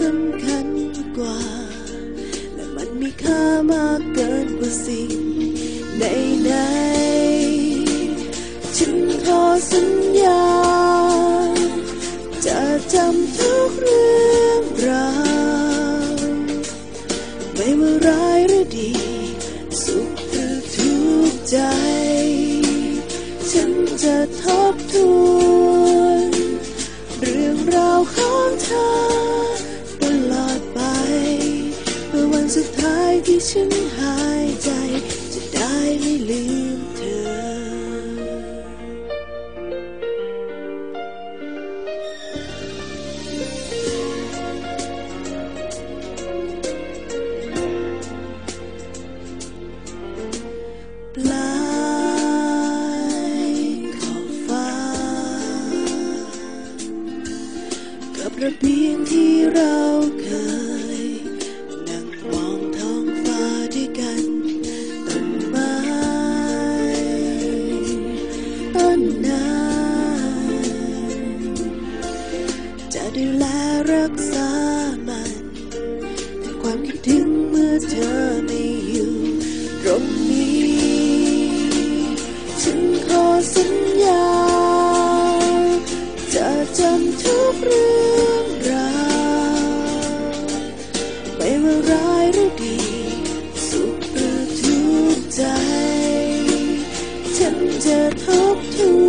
สำคัญกว่า และมันมีค่ามากเกินกว่าสิ่งใดๆฉันขอสัญญา จะจำทุกเรื่องราวไม่ว่าร้ายหรือดี สุขหรือทุกข์ใจ ฉันจะทบทวน เรื่องราวของเธอ สุดท้ายที่ฉันหายใจ จะได้ไม่ลืมเธอ ปลายขอบฟ้า กับระเบียงที่เราเคย รักษามันแต่ความคิดถึงเมื่อเธอไม่อยู่ตรงนี้ ฉันขอสัญญา จะจำทุกเรื่องราวไม่ว่าร้ายหรือดี สุขหรือทุกข์ใจ ฉันจะทบทวน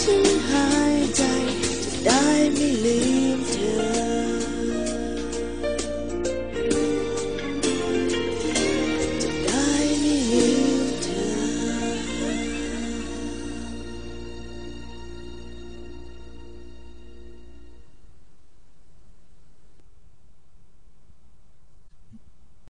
ฉันหายใจจะได้ไม่ลืม